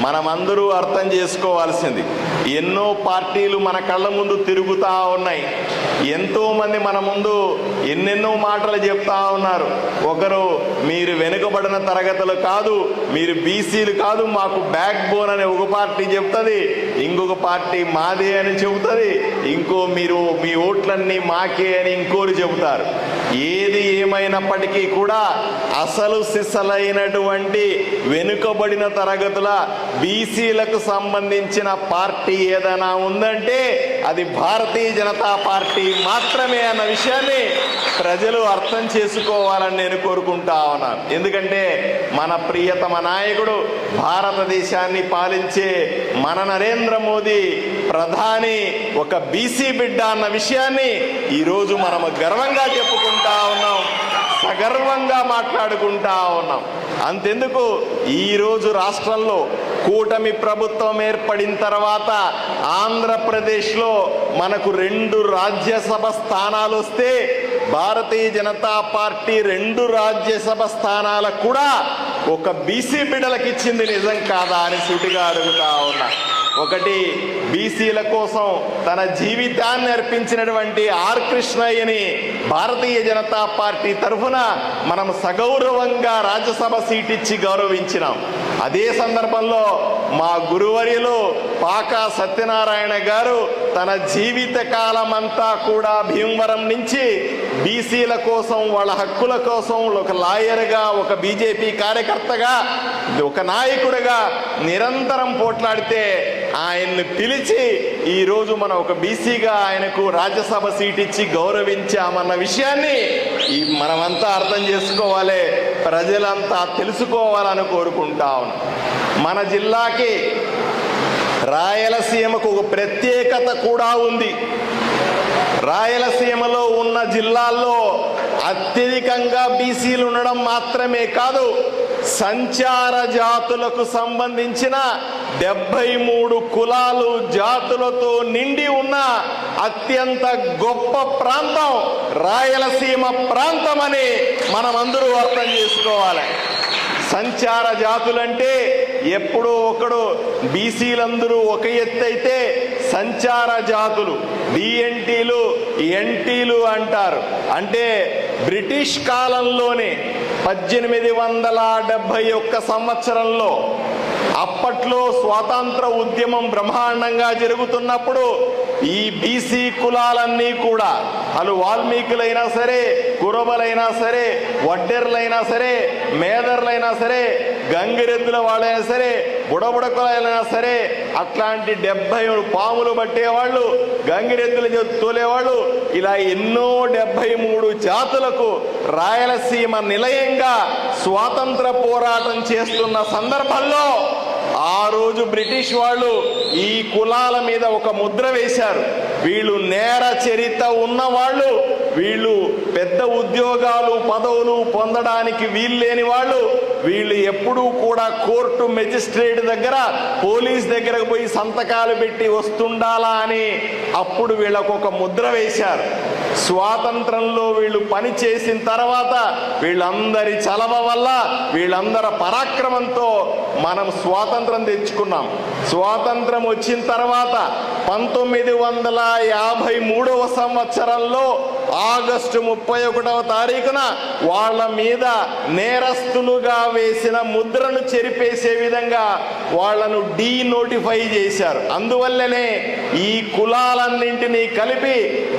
మనమందరూ అర్థం చేసుకోవాల్సింది. ఎన్నో పార్టీలు మన కళ్ళ ముందు తిరుగుతూ ఉన్నాయి. ఎంతోమంది మన ముందు ఎన్నెన్నో మాటలు చెప్తా ఉన్నారు. ఒకరు మీరు వెనుకబడిన తరగతులు కాదు మీరు బీసీలు కాదు మాకు బ్యాక్ బోన్ అని ఒక పార్టీ చెప్తుంది. ఇంకొక పార్టీ మాదే అని చెబుతుంది. ఇంకో మీరు మీ ఓట్లన్నీ మాకే అని ఇంకోరు చెబుతారు. ఏది ఏమైనప్పటికీ కూడా అసలు సిసలైనటువంటి వెనుకబడిన తరగతుల బీసీలకు సంబంధించిన పార్టీ ఏదైనా ఉందంటే అది భారతీయ జనతా పార్టీ మాత్రమే అన్న విషయాన్ని ప్రజలు అర్థం చేసుకోవాలని నేను కోరుకుంటా ఉన్నాను. ఎందుకంటే మన ప్రియతమ నాయకుడు భారతదేశాన్ని పాలించే మన నరేంద్ర మోదీ ప్రధాని ఒక బీసీ బిడ్డ అన్న విషయాన్ని ఈరోజు మనము గర్వంగా చెప్పుకుంటా ఉన్నాం సగర్వంగా మాట్లాడుకుంటా ఉన్నాం. అంతెందుకు? ఈరోజు రాష్ట్రంలో కూటమి ప్రభుత్వం ఏర్పడిన తర్వాత ఆంధ్రప్రదేశ్లో మనకు రెండు రాజ్యసభ స్థానాలు వస్తే భారతీయ జనతా పార్టీ రెండు రాజ్యసభ స్థానాలకు కూడా ఒక బీసీ బిడ్డలకు ఇచ్చింది నిజం కాదా అని సుటిగా అడుగుతా ఉన్నా. ఒకటి బీసీల కోసం తన జీవితాన్ని అర్పించినటువంటి ఆర్ కృష్ణయ్యని భారతీయ జనతా పార్టీ తరఫున మనం సగౌరవంగా రాజ్యసభ సీట్ ఇచ్చి గౌరవించినాం. అదే సందర్భంలో మా గురువర్యులు పాకా సత్యనారాయణ గారు తన జీవిత కాలమంతా కూడా భీమవరం నుంచి బీసీల కోసం వాళ్ళ హక్కుల కోసం ఒక లాయర్గా ఒక బీజేపీ కార్యకర్తగా ఒక నాయకుడిగా నిరంతరం పోట్లాడితే ఆయన్ని పిలిచి ఈరోజు మనం ఒక బీసీగా ఆయనకు రాజ్యసభ సీట్ ఇచ్చి గౌరవించామన్న విషయాన్ని ఈ మనమంతా అర్థం చేసుకోవాలి. ప్రజలంతా తెలుసుకోవాలని కోరుకుంటా మన జిల్లాకి రాయలసీమకు ఒక ప్రత్యేకత కూడా ఉంది. రాయలసీమలో ఉన్న జిల్లాల్లో అత్యధికంగా బీసీలు ఉండడం మాత్రమే కాదు సంచార జాతులకు సంబంధించిన డెబ్బై మూడు కులాలు జాతులతో నిండి ఉన్న అత్యంత గొప్ప ప్రాంతం రాయలసీమ ప్రాంతం అని మనమందరూ అర్థం చేసుకోవాలి. సంచార జాతులంటే ఎప్పుడో ఒకడు బీసీలందరూ ఒక ఎత్తు అయితే సంచార జాతులు. డిఎన్టీలు ఎన్టీలు అంటారు. అంటే బ్రిటిష్ కాలంలోనే పద్దెనిమిది వందల డెబ్భై ఒక్క సంవత్సరంలో అప్పట్లో స్వాతంత్ర ఉద్యమం బ్రహ్మాండంగా జరుగుతున్నప్పుడు ఈ బీసీ కులాలన్నీ కూడా అలు వాల్మీకులైనా సరే కురబలైనా సరే వడ్డెర్లైనా సరే మేదర్లైనా సరే గంగిరెద్దుల వాళ్ళైనా సరే బుడబుడకులైనా సరే అట్లాంటి డెబ్బై పాములు పట్టేవాళ్ళు గంగిరెద్దులు తోలేవాళ్ళు ఇలా ఎన్నో డెబ్బై మూడు జాతులకు రాయలసీమ నిలయంగా స్వాతంత్ర పోరాటం చేస్తున్న సందర్భంలో ఆ రోజు బ్రిటిష్ వాళ్ళు ఈ కులాల మీద ఒక ముద్ర వేశారు. వీళ్ళు నేర చరిత్ర ఉన్న వాళ్ళు వీళ్ళు పెద్ద ఉద్యోగాలు పదవులు పొందడానికి వీల్లేని వాళ్ళు వీళ్ళు ఎప్పుడూ కూడా కోర్టు మెజిస్ట్రేట్ దగ్గర పోలీస్ దగ్గరకు పోయి సంతకాలు పెట్టి వస్తుండాలా అని అప్పుడు వీళ్ళకు ఒక ముద్ర వేశారు. స్వాతంత్రంలో వీళ్ళు పని చేసిన తర్వాత వీళ్ళందరి చలవ వల్ల వీళ్ళందరి పరాక్రమంతో మనం స్వాతంత్రం తెచ్చుకున్నాం. స్వాతంత్రం వచ్చిన తర్వాత పంతొమ్మిది వందల యాభై మూడవ సంవత్సరంలో ఆగస్టు ముప్పై ఒకటవ తారీఖున వాళ్ళ మీద నేరస్తులుగా వేసిన ముద్రను చెరిపేసే విధంగా వాళ్ళను డీ నోటిఫై చేశారు. అందువల్లనే ఈ కులాలన్నింటినీ కలిపి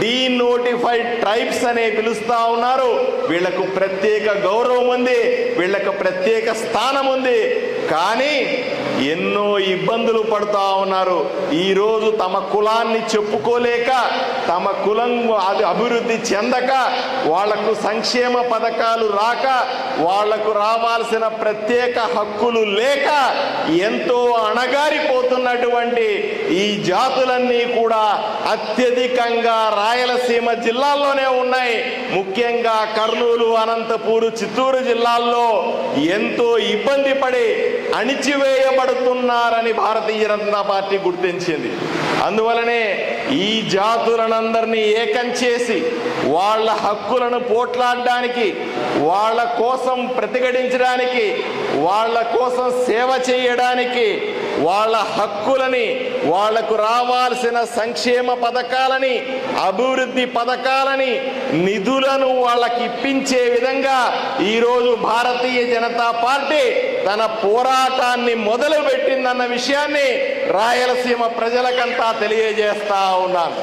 డీ నోటిఫైడ్ ట్రైబ్స్ అనే పిలుస్తా ఉన్నారు. వీళ్ళకు ప్రత్యేక గౌరవం ఉంది వీళ్ళకు ప్రత్యేక స్థానం ఉంది. కానీ ఎన్నో ఇబ్బందులు పడుతూ ఉన్నారు. ఈరోజు తమ కులాన్ని చెప్పుకోలేక తమ కులం అభివృద్ధి చెందక వాళ్ళకు సంక్షేమ పథకాలు రాక వాళ్ళకు రావాల్సిన ప్రత్యేక హక్కులు లేక ఎంతో అణగారిపోతున్నటువంటి ఈ జాతులన్నీ కూడా అత్యధికంగా రాయలసీమ జిల్లాల్లోనే ఉన్నాయి. ముఖ్యంగా కర్నూలు అనంతపూరు చిత్తూరు జిల్లాల్లో ఎంతో ఇబ్బంది పడి అణిచివేయబడుతున్నారని భారతీయ జనతా పార్టీ గుర్తించింది. అందువలనే ఈ జాతులనందరినీ ఏకం చేసి వాళ్ళ హక్కులను పోట్లాడడానికి వాళ్ళ కోసం ప్రతిఘటించడానికి వాళ్ళ కోసం సేవ చేయడానికి వాళ్ళ హక్కులని వాళ్ళకు రావాల్సిన సంక్షేమ పథకాలని అభివృద్ధి పథకాలని నిధులను వాళ్ళకి ఇప్పించే విధంగా ఈరోజు భారతీయ జనతా పార్టీ తన పోరాటాన్ని మొదలుపెట్టిందన్న విషయాన్ని రాయలసీమ ప్రజలకంతా తెలియజేస్తా ఉన్నాను.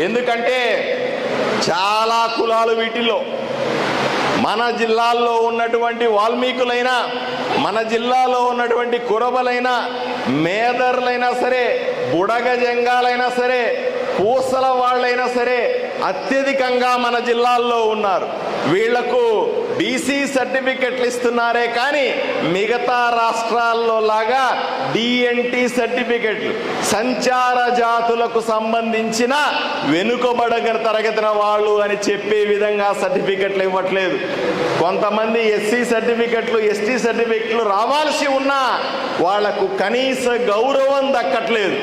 ఎందుకంటే చాలా కులాలు వీటిల్లో. మన జిల్లాల్లో ఉన్నటువంటి వాల్మీకులైనా మన జిల్లాలో ఉన్నటువంటి కురబలైనా మేదర్లైనా సరే బుడగ జంగాలైనా సరే పూసల వాళ్ళైనా సరే అత్యధికంగా మన జిల్లాల్లో ఉన్నారు. వీళ్ళకు బీసీ సర్టిఫికెట్లు ఇస్తున్నారే కానీ మిగతా రాష్ట్రాల్లో లాగా డిఎన్టీ సర్టిఫికెట్లు సంచార జాతులకు సంబంధించిన వెనుకబడగ తరగతిన వాళ్ళు అని చెప్పే విధంగా సర్టిఫికెట్లు ఇవ్వట్లేదు. కొంతమంది ఎస్సీ సర్టిఫికెట్లు ఎస్టీ సర్టిఫికెట్లు రావాల్సి ఉన్నా వాళ్ళకు కనీస గౌరవం దక్కట్లేదు.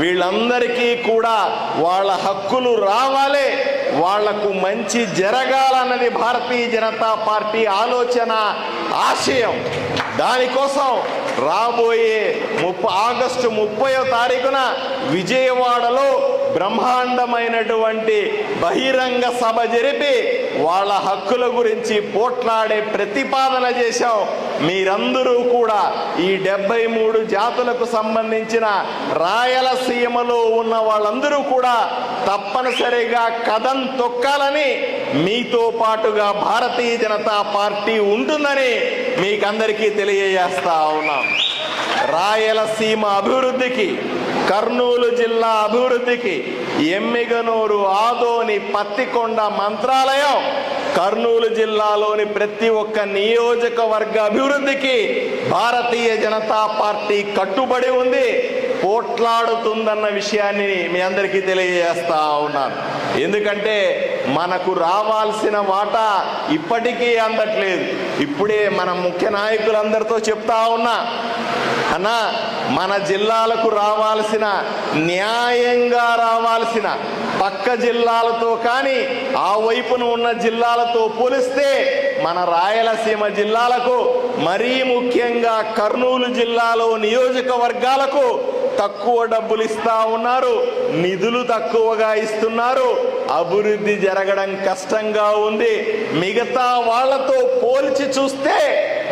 వీళ్ళందరికీ కూడా వాళ్ళ హక్కులు రావాలే. వాళ్ళకు మంచి జరగాలన్నది భారతీయ జనతా పార్టీ ఆలోచన ఆశయం. దానికోసం రాబోయే ముప్ప ఆగస్టు ముప్పయో తారీఖున విజయవాడలో బ్రహ్మాండమైనటువంటి బహిరంగ సభ జరిపి వాళ్ళ హక్కుల గురించి పోట్లాడే ప్రతిపాదన చేశాం. మీరందరూ కూడా ఈ డెబ్బై మూడు జాతులకు సంబంధించిన రాయలసీమలో ఉన్న వాళ్ళందరూ కూడా తప్పనిసరిగా కథం తొక్కాలని మీతో పాటుగా భారతీయ జనతా పార్టీ ఉంటుందని మీకందరికీ తెలియజేస్తా ఉన్నాం. రాయలసీమ అభివృద్ధికి కర్నూలు జిల్లా అభివృద్ధికి ఎమ్మిగనూరు ఆదోని పత్తికొండ మంత్రాలయం కర్నూలు జిల్లాలోని ప్రతి ఒక్క నియోజకవర్గ అభివృద్ధికి భారతీయ జనతా పార్టీ కట్టుబడి ఉంది పోట్లాడుతుందన్న విషయాన్ని మీ అందరికీ తెలియజేస్తా ఉన్నాను. ఎందుకంటే మనకు రావాల్సిన వాటా ఇప్పటికీ అందట్లేదు. ఇప్పుడే మన ముఖ్య నాయకులందరితో చెప్తా ఉన్నా అన్నా మన జిల్లాలకు రావాల్సిన న్యాయంగా రావాల్సిన పక్క జిల్లాలతో కానీ ఆ వైపున ఉన్న జిల్లాలతో పోలిస్తే మన రాయలసీమ జిల్లాలకు మరీ ముఖ్యంగా కర్నూలు జిల్లాలో నియోజకవర్గాలకు తక్కువ డబ్బులు ఇస్తా ఉన్నారు నిధులు తక్కువగా ఇస్తున్నారు. అభివృద్ధి జరగడం కష్టంగా ఉంది. మిగతా వాళ్ళతో పోల్చి చూస్తే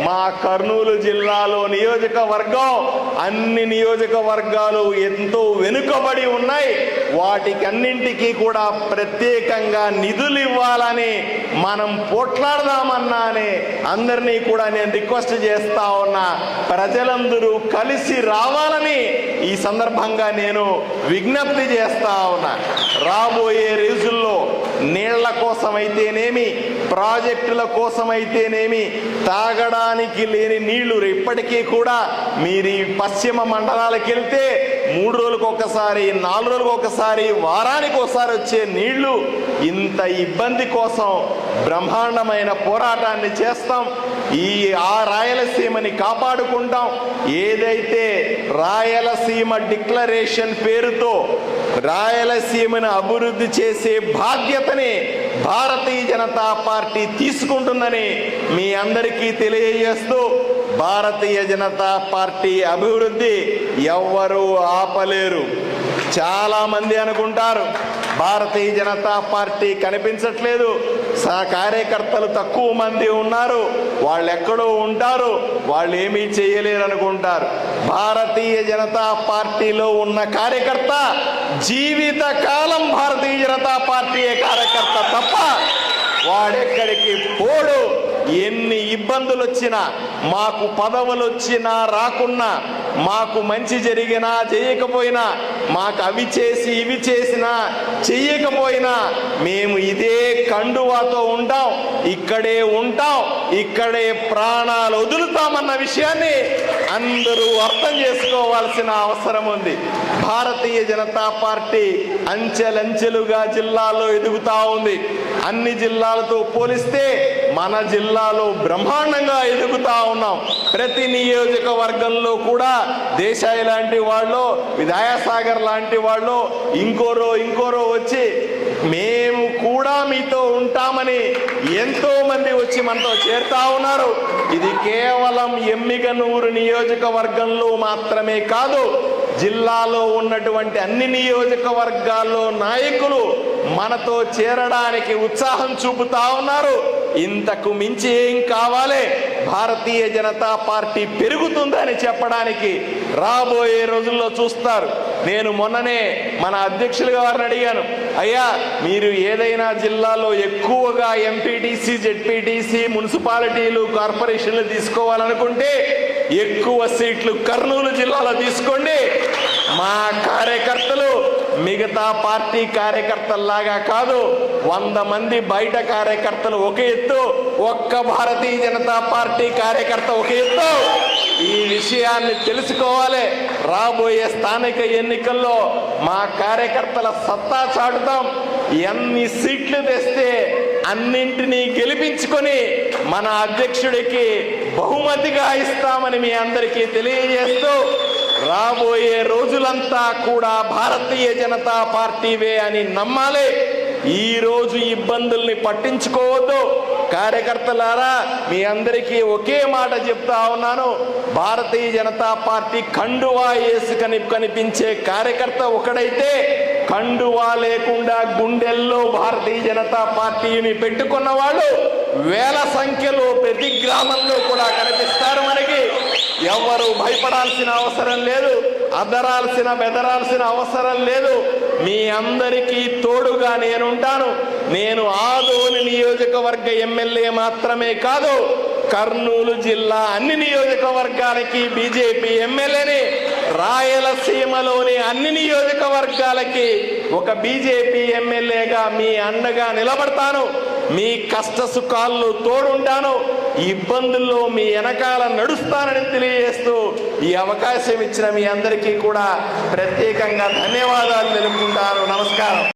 మా కర్నూలు జిల్లాలో నియోజకవర్గం అన్ని నియోజకవర్గాలు ఎంతో వెనుకబడి ఉన్నాయి. వాటికన్నింటికీ కూడా ప్రత్యేకంగా నిధులు ఇవ్వాలని మనం పోట్లాడదామన్నానే అందరినీ కూడా నేను రిక్వెస్ట్ చేస్తా ఉన్నా. ప్రజలందరూ కలిసి రావాలని ఈ సందర్భంగా నేను విజ్ఞప్తి చేస్తా ఉన్నా. రాబోయే రోజుల్లో నీళ్ళ కోసమైతేనేమి ప్రాజెక్టుల కోసమైతేనేమి తాగడానికి లేని నీళ్ళు ఇప్పటికీ కూడా మీరు ఈ పశ్చిమ మండలాలకు వెళ్తే మూడు రోజులకు ఒకసారి నాలుగు రోజులకు ఒకసారి వారానికి ఒకసారి వచ్చే నీళ్ళు ఇంత ఇబ్బంది కోసం బ్రహ్మాండమైన పోరాటాన్ని చేస్తాం. ఈ ఆ రాయలసీమని కాపాడుకుంటాం. ఏదైతే రాయలసీమ డిక్లరేషన్ పేరుతో రాయలసీమను అభివృద్ధి చేసే బాధ్యతని భారతీయ జనతా పార్టీ తీసుకుంటుందని మీ అందరికీ తెలియజేస్తూ భారతీయ జనతా పార్టీ అభివృద్ధి ఎవ్వరూ ఆపలేరు. చాలామంది అనుకుంటారు భారతీయ జనతా పార్టీ కనిపించట్లేదు సా కార్యకర్తలు తక్కువ మంది ఉన్నారు వాళ్ళు ఎక్కడో ఉంటారు వాళ్ళు ఏమీ చేయలేరు అనుకుంటారు భారతీయ జనతా పార్టీలో ఉన్న కార్యకర్త జీవిత కాలం భారతీయ జనతా పార్టీ కార్యకర్త తప్ప వాడెక్కడికి పోడు ఎన్ని ఇబ్బందులు వచ్చినా మాకు పదవులు వచ్చినా రాకున్నా మాకు మంచి జరిగినా చేయకపోయినా మాకు అవి చేసి ఇవి చేసినా చెయ్యకపోయినా మేము ఇదే కండువాతో ఉంటాం ఇక్కడే ఉంటాం ఇక్కడే ప్రాణాలు వదులుతామన్న విషయాన్ని అందరూ అర్థం చేసుకోవాల్సిన అవసరం ఉంది. భారతీయ జనతా పార్టీ అంచెలంచెలుగా జిల్లాలో ఎదుగుతా ఉంది. అన్ని జిల్లాలతో పోలిస్తే మన జిల్లాలో బ్రహ్మాండంగా ఎదుగుతా ఉన్నాం. ప్రతి నియోజకవర్గంలో కూడా దేశాయి లాంటి వాళ్ళు విదాయసాగర్ లాంటి వాళ్ళు ఇంకోరో ఇంకోరో వచ్చి మేము కూడా మీతో ఉంటామని ఎంతో మంది వచ్చి మనతో చేరుతా ఉన్నారు. ఇది కేవలం ఎమ్మిగనూరు నియోజకవర్గంలో మాత్రమే కాదు జిల్లాలో ఉన్నటువంటి అన్ని నియోజకవర్గాల్లో నాయకులు మనతో చేరడానికి ఉత్సాహం చూపుతా ఉన్నారు. ఇంతకు మించి ఏం కావాలి? భారతీయ జనతా పార్టీ పెరుగుతుందని చెప్పడానికి రాబోయే రోజుల్లో చూస్తారు. నేను మొన్ననే మన అధ్యక్షులు గారిని అడిగాను. అయ్యా మీరు ఏదైనా జిల్లాలో ఎక్కువగా ఎంపీటీసీ జెడ్పీటీసీ మున్సిపాలిటీలు కార్పొరేషన్లు తీసుకోవాలనుకుంటే ఎక్కువ సీట్లు కర్నూలు జిల్లాలో తీసుకోండి. మా కార్యకర్తలు మిగతా పార్టీ కార్యకర్తల్లాగా కాదు వంద మంది బయట కార్యకర్తలు ఒక ఎత్తు ఒక్క భారతీయ జనతా పార్టీ కార్యకర్త ఒక ఎత్తు. ఈ విషయాన్ని తెలుసుకోవాలి. రాబోయే స్థానిక ఎన్నికల్లో మా కార్యకర్తల సత్తా చాటుతాం. ఎన్ని సీట్లు తెస్తే అన్నింటినీ గెలిపించుకొని మన అధ్యక్షుడికి బహుమతిగా ఇస్తామని మీ అందరికీ తెలియజేస్తూ రాబోయే రోజులంతా కూడా భారతీయ జనతా పార్టీవే అని నమ్మాలి. ఈ రోజు ఇబ్బందుల్ని పట్టించుకోవద్దు. కార్యకర్తలారా మీ అందరికీ ఒకే మాట చెప్తా ఉన్నాను. భారతీయ జనతా పార్టీ కండువా వేసుకని కనిపించే కార్యకర్త ఒకడైతే కండువా లేకుండా గుండెల్లో భారతీయ జనతా పార్టీని పెట్టుకున్న వాళ్ళు వేల సంఖ్యలో ప్రతి గ్రామంలో కూడా కనిపిస్తారు మనకి. ఎవరు భయపడాల్సిన అవసరం లేదు అదరాల్సిన బెదరాల్సిన అవసరం లేదు. మీ అందరికీ తోడుగా నేనుంటాను. నేను ఆదోని నియోజకవర్గ ఎమ్మెల్యే మాత్రమే కాదు కర్నూలు జిల్లా అన్ని నియోజకవర్గాలకి బీజేపీ ఎమ్మెల్యేని. రాయలసీమలోని అన్ని నియోజకవర్గాలకి ఒక బీజేపీ ఎమ్మెల్యేగా మీ అండగా నిలబడతాను. మీ కష్ట సుఖాల్లో తోడుంటాను ఇబ్బందుల్లో మీ వెనకాల నడుస్తానని తెలియజేస్తూ ఈ అవకాశం ఇచ్చిన మీ అందరికీ కూడా ప్రత్యేకంగా ధన్యవాదాలు తెలుపుకుంటాను. నమస్కారం.